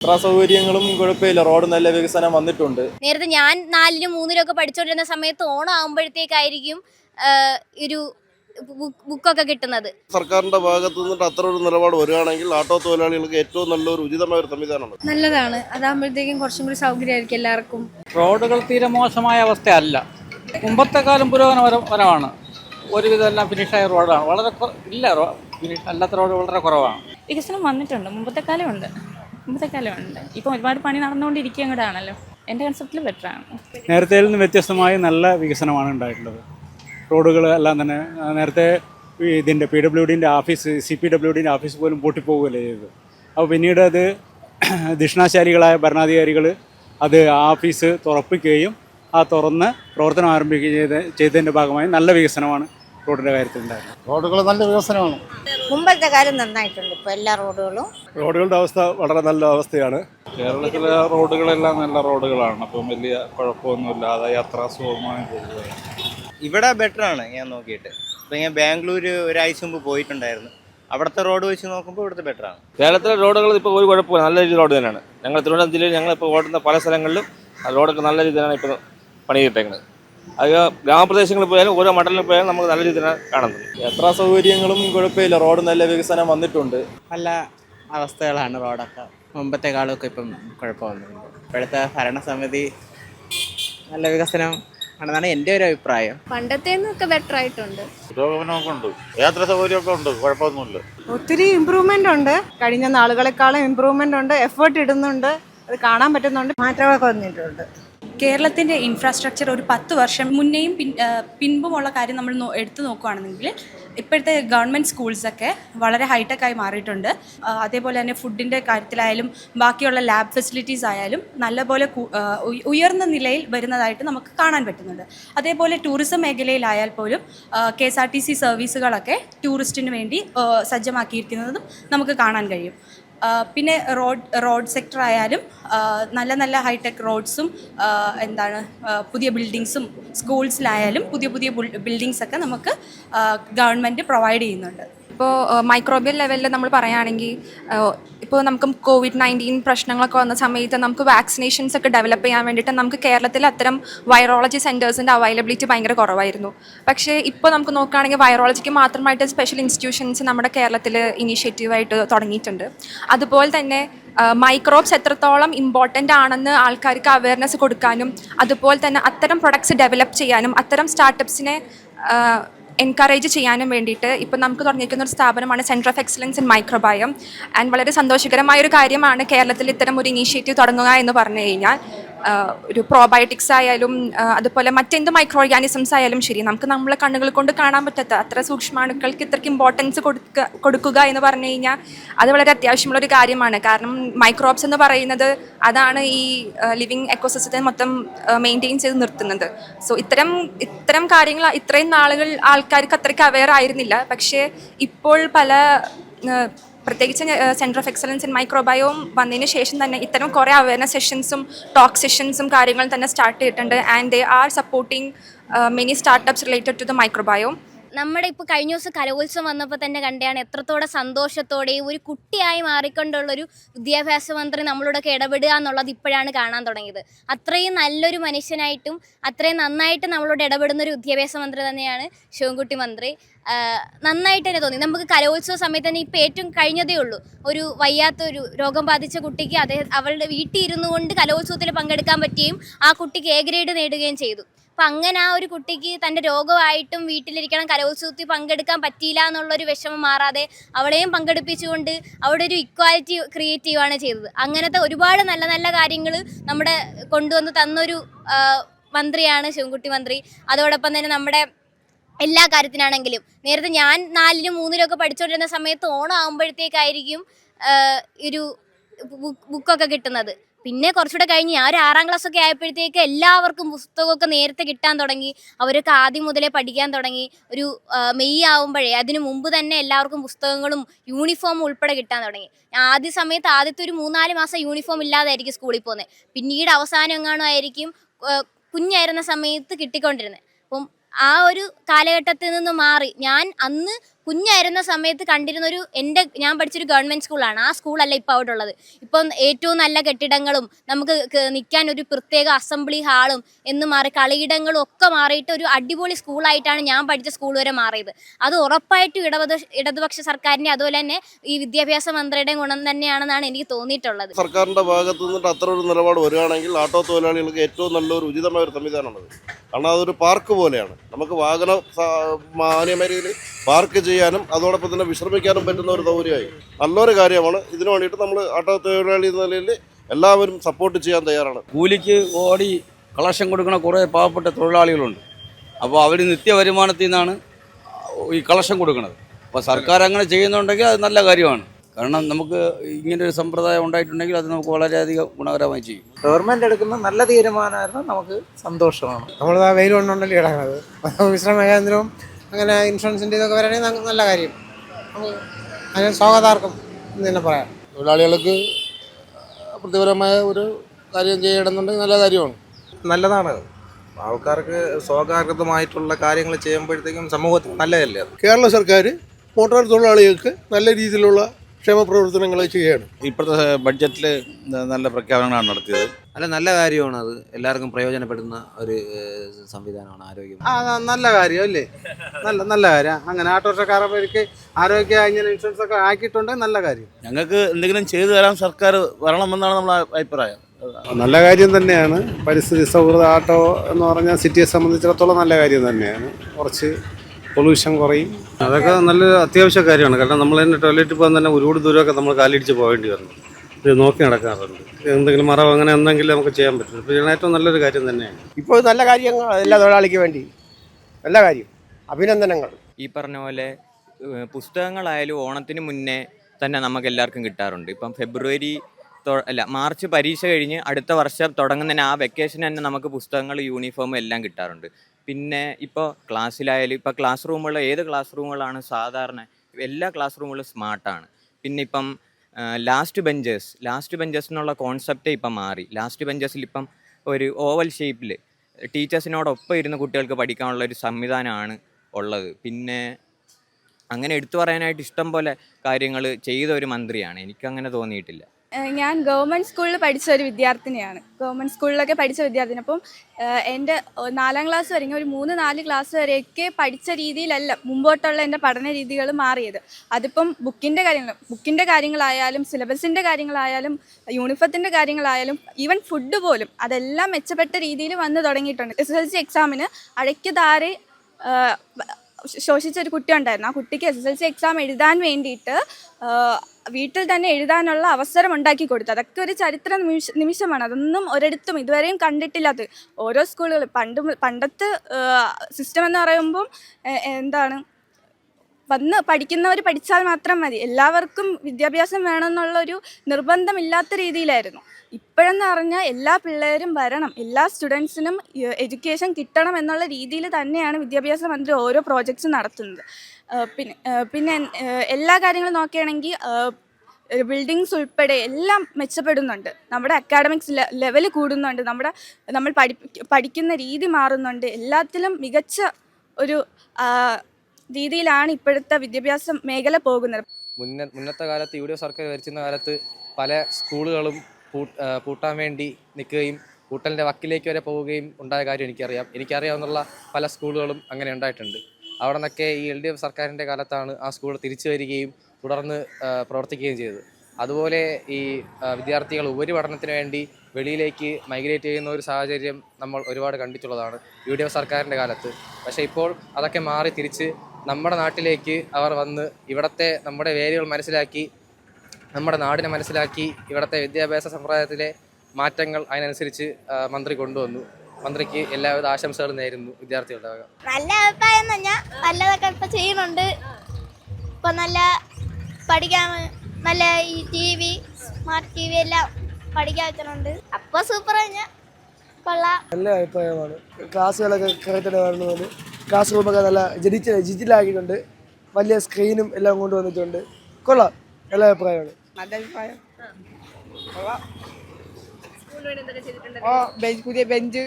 യാത്രാ സൗകര്യങ്ങളും കുഴപ്പമില്ല. റോഡ് നല്ല വികസനം വന്നിട്ടുണ്ട്. നേരത്തെ ഞാൻ നാലിലും മൂന്നിലും ഒക്കെ പഠിച്ചുകൊണ്ടിരുന്ന സമയത്ത് ഓണം ആകുമ്പോഴത്തേക്കായിരിക്കും ഒരു ബുക്കൊക്കെ കിട്ടുന്നത്. സർക്കാരിന്റെ ഭാഗത്ത് നിന്നിട്ട് അത്ര ഒരു നിലപാട് വരികയാണെങ്കിൽ ആട്ടോ തൊഴിലാളികൾക്ക് ഏറ്റവും നല്ലൊരു ഉചിതമായ ഒരു സംവിധാനമാണ്. നല്ലതാണ്. അതാകുമ്പോഴത്തേക്കും കുറച്ചും കൂടി സൗകര്യമായിരിക്കും എല്ലാവർക്കും. റോഡുകൾ തീരെ മോശമായ അവസ്ഥയല്ല. മുമ്പത്തെ കാലം പുരോഗമനപരമാണ് ഒരുവിധം എല്ലാം ഫിനിഷായ റോഡാണ്. വളരെ ഇല്ല റോ- ഫിനിഷ് അല്ലാത്ത റോഡ് വളരെ കുറവാണ്. വികസനം വന്നിട്ടുണ്ട്. മുമ്പത്തെ കാലമുണ്ട് മുമ്പത്തെ കാലമുണ്ട്. ഇപ്പം ഒരുപാട് പണി നടന്നുകൊണ്ടിരിക്കുകയും കൂടെ എന്റെ കൺസെപ്റ്റിൽ ആണ്. നേരത്തെ നിന്ന് വ്യത്യസ്തമായി നല്ല വികസനമാണ് ഉണ്ടായിട്ടുള്ളത്. റോഡുകൾ എല്ലാം തന്നെ നേരത്തെ ഇതിന്റെ പി ഡബ്ല്യു ഡിന്റെ ഓഫീസ് സി പി ഡബ്ല്യു ഡിന്റെ ഓഫീസ് പോലും പൂട്ടിപ്പോവുകയല്ലേ ചെയ്തത്. അപ്പോൾ പിന്നീട് അത് ദക്ഷിണാശാലികളായ ഭരണാധികാരികൾ അത് ഓഫീസ് തുറപ്പിക്കുകയും ആ തുറന്ന് പ്രവർത്തനം ആരംഭിക്കുകയും ചെയ്ത ചെയ്തതിന്റെ ഭാഗമായി നല്ല വികസനമാണ് റോഡിന്റെ കാര്യത്തിലുണ്ടായിരുന്നു. റോഡുകൾ നല്ല വികസനമാണ്. മുമ്പത്തെ കാര്യം നന്നായിട്ടുണ്ട് ഇപ്പൊ എല്ലാ റോഡുകളും. റോഡുകളുടെ അവസ്ഥ വളരെ നല്ല അവസ്ഥയാണ്. കേരളത്തിലെ റോഡുകളെല്ലാം നല്ല റോഡുകളാണ്. അപ്പം വലിയ കുഴപ്പമൊന്നുമില്ലാതെ യാത്രാ സുഖമായി ഇവിടെ ബെറ്റർ ആണ് ഞാൻ നോക്കിയിട്ട്. ഇപ്പം ഞാൻ ബാംഗ്ലൂർ ഒരാഴ്ച മുമ്പ് പോയിട്ടുണ്ടായിരുന്നു. അവിടുത്തെ റോഡ് വെച്ച് നോക്കുമ്പോൾ ഇവിടുത്തെ ബെറ്റർ ആണ്. കേരളത്തിലെ റോഡുകൾ ഇപ്പോൾ ഒരു കുഴപ്പമില്ല നല്ല രീതിയിൽ റോഡ് തന്നെയാണ്. ഞങ്ങൾ തിരുവനന്തപുരം ജില്ലയിൽ ഞങ്ങൾ ഇപ്പോൾ ഓടുന്ന പല സ്ഥലങ്ങളിലും ആ റോഡൊക്കെ നല്ല രീതിയിലാണ് ഇപ്പോൾ പണിയിട്ടേക്കുന്നത് അത് ഗ്രാമപ്രദേശങ്ങളിൽ പോയാലും ഓരോ മണ്ഡലത്തിൽ പോയാലും നമുക്ക് നല്ല രീതിയിൽ കാണുന്നത് എത്ര സൗകര്യങ്ങളും കുഴപ്പമില്ല. റോഡ് നല്ല വികസനം വന്നിട്ടുണ്ട്. നല്ല അവസ്ഥകളാണ് റോഡൊക്കെ. മുമ്പത്തെ കാലമൊക്കെ ഇപ്പം കുഴപ്പമൊന്നുമില്ല. ഇപ്പോഴത്തെ ഭരണസമിതി നല്ല വികസനം ആണെന്നാണ് എന്റെ ഒരു അഭിപ്രായം. പണ്ടത്തെ ബെറ്റർ ആയിട്ടുണ്ട്. പുരോഗമനമൊക്കെ ഉണ്ട്. യാത്രാ സൗകര്യമൊക്കെ ഉണ്ട്. കുഴപ്പമൊന്നുമില്ല. ഒത്തിരി ഇമ്പ്രൂവ്മെന്റ് ഉണ്ട്. കഴിഞ്ഞ നാളുകളെക്കാളും ഇമ്പ്രൂവ്മെന്റ് ഉണ്ട്. എഫേർട്ട് ഇടുന്നുണ്ട്. അത് കാണാൻ പറ്റുന്നുണ്ട്. മാറ്റമൊക്കെ വന്നിട്ടുണ്ട്. കേരളത്തിന്റെ ഇൻഫ്രാസ്ട്രക്ചർ ഒരു പത്ത് വർഷം മുന്നേയും പിൻ പിൻപുമുള്ള കാര്യം നമ്മൾ എടുത്തു നോക്കുകയാണെങ്കിൽ ഇപ്പോഴത്തെ ഗവൺമെന്റ് സ്കൂൾസൊക്കെ വളരെ ഹൈടെക് ആയി മാറിയിട്ടുണ്ട്. അതേപോലെ തന്നെ ഫുഡിന്റെ കാര്യത്തിലായാലും ബാക്കിയുള്ള ലാബ് ഫെസിലിറ്റീസ് ആയാലും നല്ലപോലെ ഉയർന്ന നിലയിൽ വരുന്നതായിട്ട് നമുക്ക് കാണാൻ പറ്റുന്നുണ്ട്. അതേപോലെ ടൂറിസം മേഖലയിലായാൽ പോലും K S R T C സർവീസുകളൊക്കെ ടൂറിസ്റ്റിന് വേണ്ടി സജ്ജമാക്കിയിരിക്കുന്നതും നമുക്ക് കാണാൻ കഴിയും. പിന്നെ റോഡ് റോഡ് സെക്ടർ ആയാലും നല്ല നല്ല ഹൈടെക് റോഡ്സും എന്താണ് പുതിയ ബിൽഡിങ്സും സ്കൂൾസിലായാലും പുതിയ പുതിയ ബിൽഡിങ്സൊക്കെ നമുക്ക് ഗവൺമെന്റ് പ്രൊവൈഡ് ചെയ്യുന്നുണ്ട്. ഇപ്പോൾ മൈക്രോബിയൽ ലെവലിൽ നമ്മൾ പറയുകയാണെങ്കിൽ ഇപ്പോൾ നമുക്ക് കോവിഡ് നയന്റീൻ പ്രശ്നങ്ങളൊക്കെ വന്ന സമയത്ത് നമുക്ക് വാക്സിനേഷൻസ് ഒക്കെ ഡെവലപ്പ് ചെയ്യാൻ വേണ്ടിയിട്ട് നമുക്ക് കേരളത്തിൽ അത്തരം വൈറോളജി സെന്റേഴ്സിന്റെ അവൈലബിലിറ്റി ഭയങ്കര കുറവായിരുന്നു. പക്ഷേ ഇപ്പോൾ നമുക്ക് നോക്കുകയാണെങ്കിൽ വൈറോളജിക്ക് മാത്രമായിട്ട് സ്പെഷ്യൽ ഇൻസ്റ്റിറ്റ്യൂഷൻസ് നമ്മുടെ കേരളത്തിൽ ഇനീഷ്യേറ്റീവായിട്ട് തുടങ്ങിയിട്ടുണ്ട്. അതുപോലെ തന്നെ മൈക്രോബ്സ് എത്രത്തോളം ഇമ്പോർട്ടന്റ് ആണെന്ന് ആൾക്കാർക്ക് അവയർനെസ് കൊടുക്കാനും അതുപോലെ തന്നെ അത്തരം പ്രൊഡക്ട്സ് ഡെവലപ്പ് ചെയ്യാനും അത്തരം സ്റ്റാർട്ടപ്സിനെ എൻകറേജ് ചെയ്യാനും വേണ്ടിയിട്ട് ഇപ്പം നമുക്ക് തുടങ്ങിയിരിക്കുന്ന ഒരു സ്ഥാപനമാണ് centre of excellence in microbiome and വളരെ സന്തോഷകരമായ ഒരു കാര്യമാണ് കേരളത്തിൽ ഇത്തരം ഒരു ഇനീഷ്യേറ്റീവ് തുടങ്ങുക എന്ന് പറഞ്ഞു കഴിഞ്ഞാൽ. ഒരു പ്രോബയോട്ടിക്സ് ആയാലും അതുപോലെ മറ്റെന്ത് മൈക്രോ ഓർഗാനിസംസ് ആയാലും ശരി നമുക്ക് നമ്മളെ കണ്ണുകൾ കൊണ്ട് കാണാൻ പറ്റാത്ത അത്ര സൂക്ഷ്മാണുക്കൾക്ക് ഇത്രയ്ക്ക് ഇമ്പോർട്ടൻസ് കൊടുക്കുക കൊടുക്കുക എന്ന് പറഞ്ഞു കഴിഞ്ഞാൽ അത് വളരെ അത്യാവശ്യമുള്ള ഒരു കാര്യമാണ്. കാരണം മൈക്രോബ്സ് എന്ന് പറയുന്നത് അതാണ് ഈ ലിവിങ് എക്കോസിസ്റ്റത്തെ മൊത്തം മെയിന്റെയിൻ ചെയ്ത് നിർത്തുന്നത്. സോ ഇത്തരം ഇത്തരം കാര്യങ്ങൾ ഇത്രയും നാളുകൾ ആൾക്കാർക്ക് അത്രയ്ക്ക് അവെയർ ആയിരുന്നില്ല. പക്ഷേ ഇപ്പോൾ പല പ്രത്യേകിച്ച് centre of excellence in microbiome വന്നതിന് ശേഷം തന്നെ ഇത്തരം കുറേ അവയർനെസ് സെഷൻസും ടോക്ക് സെഷൻസും കാര്യങ്ങളും തന്നെ സ്റ്റാർട്ട് ചെയ്തിട്ടുണ്ട്. And they are supporting many startups related to the microbiome നമ്മുടെ ഇപ്പോൾ കഴിഞ്ഞ ദിവസം കലോത്സവം വന്നപ്പോൾ തന്നെ കണ്ടെയാണ് എത്രത്തോടെ സന്തോഷത്തോടെയും ഒരു കുട്ടിയായി മാറിക്കൊണ്ടുള്ള ഒരു വിദ്യാഭ്യാസ മന്ത്രി നമ്മളോടൊക്കെ ഇടപെടുക എന്നുള്ളത് ഇപ്പോഴാണ് കാണാൻ തുടങ്ങിയത്. അത്രയും നല്ലൊരു മനുഷ്യനായിട്ടും അത്രയും നന്നായിട്ട് നമ്മളോട് ഇടപെടുന്ന ഒരു വിദ്യാഭ്യാസ മന്ത്രി തന്നെയാണ് ശിവൻകുട്ടി മന്ത്രി. നന്നായിട്ട് തന്നെ തോന്നി. നമുക്ക് കലോത്സവ സമയത്ത് തന്നെ ഇപ്പോൾ ഏറ്റവും കഴിഞ്ഞതേ ഉള്ളൂ. ഒരു വയ്യാത്ത ഒരു രോഗം ബാധിച്ച കുട്ടിക്ക് അദ്ദേഹം അവളുടെ വീട്ടിൽ ഇരുന്നു കൊണ്ട് കലോത്സവത്തിൽ പങ്കെടുക്കാൻ പറ്റുകയും ആ കുട്ടിക്ക് എ ഗ്രേഡ് നേടുകയും ചെയ്തു. അപ്പം അങ്ങനെ ആ ഒരു കുട്ടിക്ക് തന്റെ രോഗമായിട്ടും വീട്ടിലിരിക്കണം കലോത്സവത്തിൽ പങ്കെടുക്കാൻ പറ്റിയില്ല എന്നുള്ളൊരു വിഷമം മാറാതെ അവളെയും പങ്കെടുപ്പിച്ചുകൊണ്ട് അവിടെ ഒരു ഇക്വാലിറ്റി ക്രിയേറ്റ് ചെയ്യുകയാണ് ചെയ്തത്. അങ്ങനത്തെ ഒരുപാട് നല്ല നല്ല കാര്യങ്ങൾ നമ്മുടെ കൊണ്ടുവന്ന് തന്നൊരു മന്ത്രിയാണ് ശിവൻകുട്ടി മന്ത്രി. അതോടൊപ്പം തന്നെ നമ്മുടെ എല്ലാ കാര്യത്തിനാണെങ്കിലും. നേരത്തെ ഞാൻ നാലിലും മൂന്നിലും ഒക്കെ പഠിച്ചുകൊണ്ടിരുന്ന സമയത്ത് ഓണം ആകുമ്പോഴത്തേക്കായിരിക്കും ഒരു ബുക്ക് ബുക്കൊക്കെ കിട്ടുന്നത്. പിന്നെ കുറച്ചുകൂടെ കഴിഞ്ഞ് ഞാൻ ഒരു ആറാം ക്ലാസ് ഒക്കെ ആയപ്പോഴത്തേക്ക് എല്ലാവർക്കും പുസ്തകമൊക്കെ നേരത്തെ കിട്ടാൻ തുടങ്ങി. അവരൊക്കെ ആദ്യം മുതലേ പഠിക്കാൻ തുടങ്ങി. ഒരു മെയ് ആവുമ്പോഴേ അതിന് മുമ്പ് തന്നെ എല്ലാവർക്കും പുസ്തകങ്ങളും യൂണിഫോമും ഉൾപ്പെടെ കിട്ടാൻ തുടങ്ങി. ആദ്യ സമയത്ത് ആദ്യത്തെ ഒരു മൂന്നാൽ മാസം യൂണിഫോം ഇല്ലാതായിരിക്കും സ്കൂളിൽ പോകുന്നത്. പിന്നീട് അവസാനം എങ്ങാനും ആയിരിക്കും കുഞ്ഞായിരുന്ന സമയത്ത് കിട്ടിക്കൊണ്ടിരുന്നത്. അപ്പം ആ ഒരു കാലഘട്ടത്തിൽ നിന്ന് മാറി. ഞാൻ അന്ന് കുഞ്ഞായിരുന്ന സമയത്ത് കണ്ടിരുന്ന ഒരു എന്റെ ഞാൻ പഠിച്ചൊരു ഗവൺമെന്റ് സ്കൂളാണ്. ആ സ്കൂളല്ല ഇപ്പോൾ അവിടെ ഉള്ളത്. ഇപ്പം ഏറ്റവും നല്ല കെട്ടിടങ്ങളും നമുക്ക് നിൽക്കാൻ ഒരു പ്രത്യേക അസംബ്ലി ഹാളും എന്ന് മാറി കളിയിടങ്ങളും ഒക്കെ മാറിയിട്ട് ഒരു അടിപൊളി സ്കൂളായിട്ടാണ് ഞാൻ പഠിച്ച സ്കൂൾ വരെ മാറിയത്. അത് ഉറപ്പായിട്ടും ഇടപെട ഇടതുപക്ഷ സർക്കാരിന്റെ അതുപോലെ തന്നെ ഈ വിദ്യാഭ്യാസ മന്ത്രിയുടെയും ഗുണം തന്നെയാണെന്നാണ് എനിക്ക് തോന്നിയിട്ടുള്ളത്. സർക്കാരിന്റെ ഭാഗത്തു നിന്നിട്ട് അത്ര ഒരു നിലപാട് വരികയാണെങ്കിൽ ആട്ടോ തൊഴിലാളികൾക്ക് ഏറ്റവും നല്ലൊരു ഉചിതമായ ഒരു സംവിധാനമാണത് കാരണം അതൊരു പാർക്ക് പോലെയാണ്. നമുക്ക് വാഹന മാന്യമരയിൽ പാർക്ക് ചെയ്യാനും അതോടൊപ്പം തന്നെ വിശ്രമിക്കാനും പറ്റുന്ന ഒരു സൗകര്യമായി നല്ലൊരു കാര്യമാണ്. ഇതിനു വേണ്ടിയിട്ട് നമ്മൾ ആട്ടോ തൊഴിലാളി നിലയിൽ എല്ലാവരും സപ്പോർട്ട് ചെയ്യാൻ തയ്യാറാണ്. കൂലിക്ക് ഓടി കളക്ഷൻ കൊടുക്കുന്ന കുറേ പാവപ്പെട്ട തൊഴിലാളികളുണ്ട്. അപ്പോൾ അവർ നിത്യ വരുമാനത്തിൽ നിന്നാണ് ഈ കളക്ഷൻ കൊടുക്കുന്നത്. അപ്പോൾ സർക്കാർ അങ്ങനെ ചെയ്യുന്നുണ്ടെങ്കിൽ അത് നല്ല കാര്യമാണ്. കാരണം നമുക്ക് ഇങ്ങനെ ഒരു സമ്പ്രദായം ഉണ്ടായിട്ടുണ്ടെങ്കിൽ അത് നമുക്ക് വളരെയധികം ഗുണകരമായി ചെയ്യും. ഗവൺമെന്റ് എടുക്കുന്ന നല്ല തീരുമാനമായിരുന്നു നമുക്ക് സന്തോഷമാണ്. നമ്മൾ ആ വെയിൽ കൊണ്ടുണ്ടല്ലോ ഇടങ്ങുന്നത് വിശ്രമ കേന്ദ്രവും അങ്ങനെ ഇൻഷുറൻസിന്റെ ഇതൊക്കെ വരണമെങ്കിൽ നല്ല കാര്യം. നമുക്ക് അതിന് സ്വാഗതാർക്കും എന്ന് തന്നെ പറയാം. തൊഴിലാളികൾക്ക് പ്രതിപരമായ ഒരു കാര്യം ചെയ്യണമെന്നുണ്ടെങ്കിൽ നല്ല കാര്യമാണ്. നല്ലതാണ്. ആൾക്കാർക്ക് സ്വാഗതമായിട്ടുള്ള കാര്യങ്ങൾ ചെയ്യുമ്പോഴത്തേക്കും സമൂഹത്തിന് നല്ലതല്ലേ കേരള സർക്കാർ മോട്ടോർ തൊഴിലാളികൾക്ക് നല്ല രീതിയിലുള്ള ക്ഷേമ പ്രവർത്തനങ്ങൾ ചെയ്യുകയാണ്. ഇപ്പോഴത്തെ ബഡ്ജറ്റിൽ നല്ല പ്രഖ്യാപനങ്ങളാണ് നടത്തിയത്. അല്ല നല്ല കാര്യമാണ് അത്. എല്ലാവർക്കും പ്രയോജനപ്പെടുന്ന ഒരു സംവിധാനമാണ് ആരോഗ്യം. ആ നല്ല കാര്യം അല്ലേ? നല്ല നല്ല കാര്യം. അങ്ങനെ ആട്ടോറിക്ഷക്കാർക്ക് ആരോഗ്യ ഇങ്ങനെ ഇൻഷുറൻസ് ഒക്കെ ആക്കിയിട്ടുണ്ടെങ്കിൽ നല്ല കാര്യം. ഞങ്ങൾക്ക് എന്തെങ്കിലും ചെയ്തു തരാൻ സർക്കാർ വരണമെന്നാണ് നമ്മുടെ അഭിപ്രായം. നല്ല കാര്യം തന്നെയാണ്. പരിസ്ഥിതി സൗഹൃദ ആട്ടോ എന്ന് പറഞ്ഞാൽ സിറ്റിയെ സംബന്ധിച്ചിടത്തോളം നല്ല കാര്യം തന്നെയാണ്. കുറച്ച് പൊല്യൂഷൻ കുറയും. അതൊക്കെ നല്ല അത്യാവശ്യ കാര്യമാണ്. കാരണം നമ്മൾ തന്നെ ടോയ്ലറ്റിൽ പോകാൻ തന്നെ ഒരുപാട് ദൂരമൊക്കെ നമ്മൾ കാലിടിച്ച് പോകേണ്ടി വരുന്നു ഇത് നോക്കി നടക്കാറുണ്ട്. എന്തെങ്കിലും മറവ് അങ്ങനെ എന്തെങ്കിലും നമുക്ക് ചെയ്യാൻ പറ്റും. ഇപ്പോൾ ഏറ്റവും നല്ലൊരു കാര്യം തന്നെയാണ്. ഇപ്പോൾ നല്ല കാര്യങ്ങൾ എല്ലാ തൊഴിലാളിക്ക് വേണ്ടി. നല്ല കാര്യം. അഭിനന്ദനങ്ങൾ. ഈ പറഞ്ഞ പോലെ പുസ്തകങ്ങളായാലും ഓണത്തിന് മുന്നേ തന്നെ നമുക്ക് എല്ലാവർക്കും കിട്ടാറുണ്ട്. ഇപ്പം ഫെബ്രുവരി അല്ല മാർച്ച് പരീക്ഷ കഴിഞ്ഞ് അടുത്ത വർഷം തുടങ്ങുന്നതിന് ആ വെക്കേഷൻ തന്നെ നമുക്ക് പുസ്തകങ്ങൾ യൂണിഫോം എല്ലാം കിട്ടാറുണ്ട്. പിന്നെ ഇപ്പോൾ ക്ലാസ്സിലായാലും ഇപ്പോൾ ക്ലാസ് റൂമുകൾ ഏത് ക്ലാസ് റൂമുകളാണ് സാധാരണ എല്ലാ ക്ലാസ് റൂമുകളും സ്മാർട്ടാണ്. പിന്നെ ഇപ്പം ലാസ്റ്റ് ബെഞ്ചേഴ്സ് ലാസ്റ്റ് ബെഞ്ചേഴ്സ് എന്നുള്ള കോൺസെപ്റ്റേ ഇപ്പം മാറി. ലാസ്റ്റ് ബെഞ്ചേഴ്സിൽ ഇപ്പം ഒരു ഓവൽ ഷേപ്പിൽ ടീച്ചേഴ്സിനോടൊപ്പം ഇരുന്ന് കുട്ടികൾക്ക് പഠിക്കാനുള്ള ഒരു സംവിധാനമാണ് ഉള്ളത്. പിന്നെ അങ്ങനെ എടുത്തു പറയാനായിട്ട് ഇഷ്ടം പോലെ കാര്യങ്ങൾ ചെയ്ത ഒരു മന്ത്രിയാണ്. എനിക്കങ്ങനെ തോന്നിയിട്ടില്ല. ഞാൻ ഗവൺമെന്റ് സ്കൂളിൽ പഠിച്ച ഒരു വിദ്യാർത്ഥിനിയാണ്. ഗവൺമെന്റ് സ്കൂളിലൊക്കെ പഠിച്ച വിദ്യാർത്ഥിനി. അപ്പം എന്റെ നാലാം ക്ലാസ് വരെ ഒരു മൂന്ന് നാല് ക്ലാസ് വരെയൊക്കെ പഠിച്ച രീതിയിലല്ല മുമ്പോട്ടുള്ള എന്റെ പഠന രീതികൾ മാറിയത്. അതിപ്പം ബുക്കിന്റെ കാര്യങ്ങൾ ബുക്കിന്റെ കാര്യങ്ങളായാലും സിലബസിന്റെ കാര്യങ്ങളായാലും യൂണിഫത്തിന്റെ കാര്യങ്ങളായാലും ഈവൻ ഫുഡ് പോലും അതെല്ലാം മെച്ചപ്പെട്ട രീതിയിൽ വന്ന് തുടങ്ങിയിട്ടുണ്ട്. എസ് എസ് എൽ സി എക്സാമിന് അഴയ്ക്ക് താരെ ഏഹ്, ശോഷിച്ച ഒരു കുട്ടി ഉണ്ടായിരുന്നു ആ കുട്ടിക്ക് S S L C exam എഴുതാൻ വേണ്ടിയിട്ട് വീട്ടിൽ തന്നെ എഴുതാനുള്ള അവസരം ഉണ്ടാക്കി കൊടുത്തു. അതൊക്കെ ഒരു ചരിത്ര നിമിഷ നിമിഷമാണ്. അതൊന്നും ഒരിടത്തും ഇതുവരെയും കണ്ടിട്ടില്ലാത്ത ഓരോ സ്കൂളുകൾ പണ്ട് പണ്ടത്തെ സിസ്റ്റം എന്ന് പറയുമ്പം എന്താണ് വന്ന് പഠിക്കുന്നവർ പഠിച്ചാൽ മാത്രം മതി. എല്ലാവർക്കും വിദ്യാഭ്യാസം വേണമെന്നുള്ളൊരു നിർബന്ധമില്ലാത്ത രീതിയിലായിരുന്നു. ഇപ്പോഴെന്ന് പറഞ്ഞാൽ എല്ലാ പിള്ളേരും വരണം. എല്ലാ സ്റ്റുഡൻസിനും എഡ്യൂക്കേഷൻ കിട്ടണം എന്നുള്ള രീതിയിൽ തന്നെയാണ് വിദ്യാഭ്യാസ മന്ത്രി ഓരോ പ്രോജക്ട്സും നടത്തുന്നത്. പിന്നെ പിന്നെ എല്ലാ കാര്യങ്ങളും നോക്കുകയാണെങ്കിൽ ബിൽഡിങ്സ് ഉൾപ്പെടെ എല്ലാം മെച്ചപ്പെടുന്നുണ്ട്. നമ്മുടെ അക്കാഡമിക്സ് ലെവൽ കൂടുന്നുണ്ട്. നമ്മുടെ നമ്മൾ പഠി പഠിക്കുന്ന രീതി മാറുന്നുണ്ട്. എല്ലാത്തിലും മികച്ച ഒരു രീതിയിലാണ് ഇപ്പോഴത്തെ വിദ്യാഭ്യാസ മേഖല പോകുന്നത്. മുന്ന മുന്നത്തെ കാലത്ത് യു ഡി എഫ് സർക്കാർ ഭരിച്ചിരുന്ന കാലത്ത് പല സ്കൂളുകളും പൂട്ടാൻ വേണ്ടി നിൽക്കുകയും പൂട്ടലിന്റെ വക്കിലേക്ക് വരെ പോവുകയും ഉണ്ടായ കാര്യം എനിക്കറിയാം. എനിക്കറിയാവുന്നുള്ള പല സ്കൂളുകളും അങ്ങനെ ഉണ്ടായിട്ടുണ്ട്. അവിടെ നിന്നൊക്കെ ഈ എൽ ഡി എഫ് സർക്കാരിന്റെ കാലത്താണ് ആ സ്കൂൾ തിരിച്ചു വരികയും തുടർന്ന് പ്രവർത്തിക്കുകയും ചെയ്തത്. അതുപോലെ ഈ വിദ്യാർത്ഥികൾ ഉപരിപഠനത്തിന് വേണ്ടി വെളിയിലേക്ക് മൈഗ്രേറ്റ് ചെയ്യുന്ന ഒരു സാഹചര്യം നമ്മൾ ഒരുപാട് കണ്ടിട്ടുള്ളതാണ് യു ഡി എഫ് സർക്കാരിന്റെ കാലത്ത്. പക്ഷേ ഇപ്പോൾ അതൊക്കെ മാറി തിരിച്ച് നമ്മുടെ നാട്ടിലേക്ക് അവർ വന്ന് ഇവിടുത്തെ നമ്മുടെ വേരുകൾ മനസ്സിലാക്കി നമ്മുടെ നാടിനെ മനസ്സിലാക്കി ഇവിടുത്തെ വിദ്യാഭ്യാസ സമ്പ്രദായത്തിലെ മാറ്റങ്ങൾ അതിനനുസരിച്ച് മന്ത്രി കൊണ്ടുവന്നു. മന്ത്രിക്ക് എല്ലാവിധ ആശംസകളും നേരുന്നു വിദ്യാർത്ഥികളുടെ വക നല്ല അഭിപ്രായം തന്നെ നല്ലതൊക്കെ ഇപ്പൊ ചെയ്യുന്നുണ്ട്. ഇപ്പൊ നല്ല പഠിക്കാൻ നല്ല ഈ T V smart T V എല്ലാം പഠിക്കാൻ വെച്ചിട്ടുണ്ട് അപ്പൊ സൂപ്പർ കഴിഞ്ഞാൽ കൊള്ളാം. നല്ല അഭിപ്രായമാണ്. ക്ലാസ്സുകളൊക്കെ കറക്റ്റായിട്ട് വരുന്നുണ്ട് ക്ലാസ് റൂമൊക്കെ നല്ല ജഡിച്ച ഡിജിറ്റലാക്കിയിട്ടുണ്ട് വലിയ സ്ക്രീനും എല്ലാം കൊണ്ടുവന്നിട്ടുണ്ട്. കൊള്ളാം. നല്ല അഭിപ്രായമാണ്. നല്ല അഭിപ്രായം. ഓ ബെഞ്ച് പുതിയ ബെഞ്ച്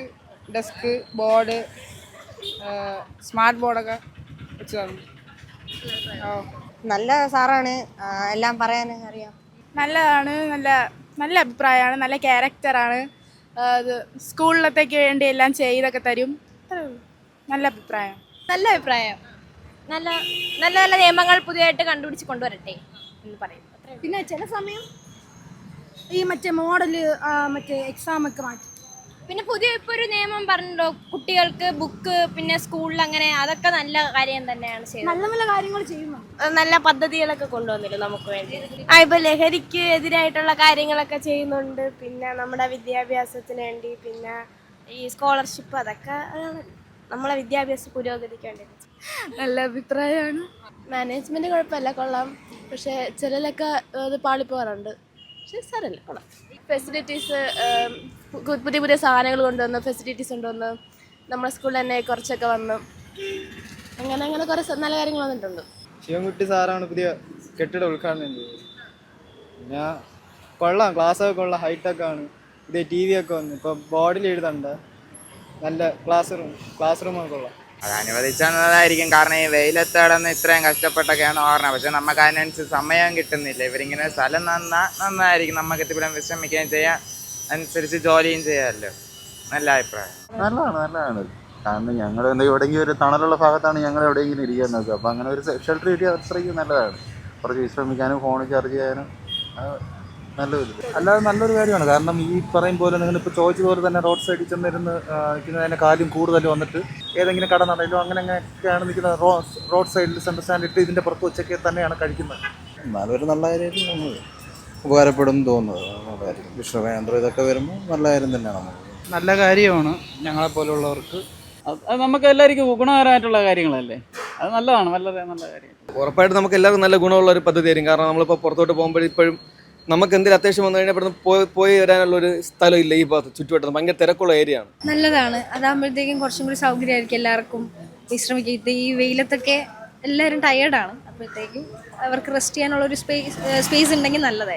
ഡെസ്ക് ബോർഡ് സ്മാർട്ട് ബോർഡൊക്കെ വെച്ച് തന്നു. നല്ല സാറാണ്. എല്ലാം പറയാൻ അറിയാം. നല്ലതാണ്. നല്ല നല്ല അഭിപ്രായമാണ്. നല്ല ക്യാരക്ടറാണ് അത് സ്കൂളിലത്തേക്ക് വേണ്ടി എല്ലാം ചെയ്തൊക്കെ തരും. അത്രേ ഉള്ളൂ. നല്ല അഭിപ്രായം. നല്ല അഭിപ്രായം. നല്ല നല്ല നല്ല നിയമങ്ങൾ പുതിയതായിട്ട് കണ്ടുപിടിച്ച് കൊണ്ടുവരട്ടെ എന്ന് പറയും. പിന്നെ ചില സമയം ഈ മറ്റേ മോഡൽ മറ്റേ എക്സാം ഒക്കെ മാറ്റി. പിന്നെ പുതിയ ഇപ്പൊ ഒരു നിയമം പറഞ്ഞല്ലോ കുട്ടികൾക്ക് ബുക്ക് പിന്നെ സ്കൂളിൽ അങ്ങനെ അതൊക്കെ നല്ല കാര്യം തന്നെയാണ് ചെയ്യുന്നത് നല്ല നല്ല കാര്യങ്ങൾ ചെയ്യുന്നു. നല്ല പദ്ധതികളൊക്കെ കൊണ്ടുവന്നില്ല നമുക്ക് വേണ്ടി? ആ ഇപ്പൊ ലഹരിക്ക് എതിരായിട്ടുള്ള കാര്യങ്ങളൊക്കെ ചെയ്യുന്നുണ്ട്. പിന്നെ നമ്മുടെ വിദ്യാഭ്യാസത്തിന് വേണ്ടി പിന്നെ ഈ സ്കോളർഷിപ്പ് അതൊക്കെ നമ്മളെ വിദ്യാഭ്യാസ പുരോഗതിക്ക് വേണ്ടി നല്ല അഭിപ്രായമാണ്. മാനേജ്മെന്റ് കുഴപ്പമില്ല കൊള്ളാം. പക്ഷെ ചിലരൊക്കെ അത് പാളിപ്പോകാറുണ്ട്. പക്ഷെ സാരല്ല കൊള്ളാം. ഫെസിലിറ്റീസ് പുതിയ പുതിയ സാധനങ്ങൾ കൊണ്ടുവന്ന് ഫെസിലിറ്റീസ് കൊണ്ടുവന്ന് നമ്മുടെ സ്കൂളിൽ തന്നെ കുറച്ചൊക്കെ വന്ന് അങ്ങനെ അങ്ങനെ കുറേ നല്ല കാര്യങ്ങൾ വന്നിട്ടുണ്ട്. ശിവൻകുട്ടി സാറാണ് പുതിയ കെട്ടിട ഉദ്ഘാടനം ചെയ്തത്. പിന്നെ കൊള്ളാം ക്ലാസ്സൊക്കെ കൊള്ളാം ഹൈടെക് ആണ്. പുതിയ ടി വി ഒക്കെ വന്നു ഇപ്പോൾ ബോർഡിൽ എഴുതണ്ട നല്ല ക്ലാസ് റൂം ക്ലാസ് റൂമൊക്കെ ഉള്ള. അത് അനുവദിച്ചതായിരിക്കും കാരണം ഈ വെയിലത്ത് കിടന്ന് ഇത്രയും കഷ്ടപ്പെട്ടൊക്കെയാണ് ഓർണ പക്ഷെ നമുക്ക് അതിനനുസരിച്ച് സമയം കിട്ടുന്നില്ല. ഇവരിങ്ങനെ സ്ഥലം നന്നാ നന്നായിരിക്കും. നമുക്ക് എത്തിപ്പെടാൻ വിശ്രമിക്കുകയും ചെയ്യാം അനുസരിച്ച് ജോലിയും ചെയ്യാമല്ലോ. നല്ല അഭിപ്രായം. നല്ലതാണ് നല്ലതാണ്. കാരണം ഞങ്ങൾ എന്താ എവിടെയെങ്കിലും ഒരു തണലുള്ള ഭാഗത്താണ് ഞങ്ങൾ എവിടെയെങ്കിലും ഇരിക്കാൻ നോക്കുക അപ്പോൾ അങ്ങനെ ഒരു ഷെൽട്ടർ കിട്ടിയാൽ അത്രയ്ക്ക് നല്ലതാണ്. കുറച്ച് വിശ്രമിക്കാനും ഫോൺ ചാർജ് ചെയ്യാനും. ആ, നല്ലൊരു അല്ലാതെ നല്ലൊരു കാര്യമാണ്. കാരണം ഈ പറയും പോലെ നിങ്ങൾ ഇപ്പോൾ ചോദിച്ചതുപോലെ തന്നെ റോഡ് സൈഡിൽ ചെന്നിരുന്ന് നിൽക്കുന്നതിന്റെ കാര്യം കൂടുതൽ വന്നിട്ട് ഏതെങ്കിലും കട നടയിലോ അങ്ങനെ അങ്ങനെയൊക്കെയാണ് നിൽക്കുന്നത് റോഡ് സൈഡിൽ സെന്റർ സ്റ്റാൻഡ് ഇട്ട് ഇതിന്റെ പുറത്ത് ഉച്ചയ്ക്ക് തന്നെയാണ് കഴിക്കുന്നത്. എന്നാലും ഒരു നല്ല കാര്യമായിട്ട് നമ്മൾ ഉപകാരപ്പെടും തോന്നുന്നത്. വിശ്രമകേന്ദ്രം ഇതൊക്കെ വരുമ്പോൾ നല്ല കാര്യം തന്നെയാണ് നമുക്ക്. നല്ല കാര്യമാണ് ഞങ്ങളെ പോലുള്ളവർക്ക്. അത് നമുക്ക് എല്ലാവർക്കും ഗുണകരമായിട്ടുള്ള കാര്യങ്ങളല്ലേ? അത് നല്ലതാണ്. വളരെ നല്ല കാര്യം. ഉറപ്പായിട്ടും നമുക്ക് എല്ലാവർക്കും നല്ല ഗുണമുള്ള ഒരു പദ്ധതി ആയിരിക്കും. കാരണം നമ്മളിപ്പോൾ പുറത്തോട്ട് പോകുമ്പോൾ ഇപ്പോഴും നമുക്ക് എന്തെങ്കിലും അത്യാവശ്യം വന്നു കഴിഞ്ഞാൽ പോയി വരാനുള്ള ഒരു സ്ഥലം ഇല്ല ഈ ഭാഗത്ത് ചുറ്റുവട്ടത്ത്. ഭയങ്കര തിരക്കുള്ള ഏരിയ ആണ്. നല്ലതാണ്. അതാകുമ്പോഴത്തേക്കും കുറച്ചും കൂടി സൗകര്യമായിരിക്കും എല്ലാവർക്കും. വിശ്രമിക്കുക ഈ വെയിലത്തൊക്കെ എല്ലാവരും ടയേർഡാണ് അപ്പോഴത്തേക്കും അവർക്ക് റെസ്റ്റ് ചെയ്യാനുള്ള ഒരു സ്പേസ് സ്പേസ് ഉണ്ടെങ്കിൽ നല്ലതായിരിക്കും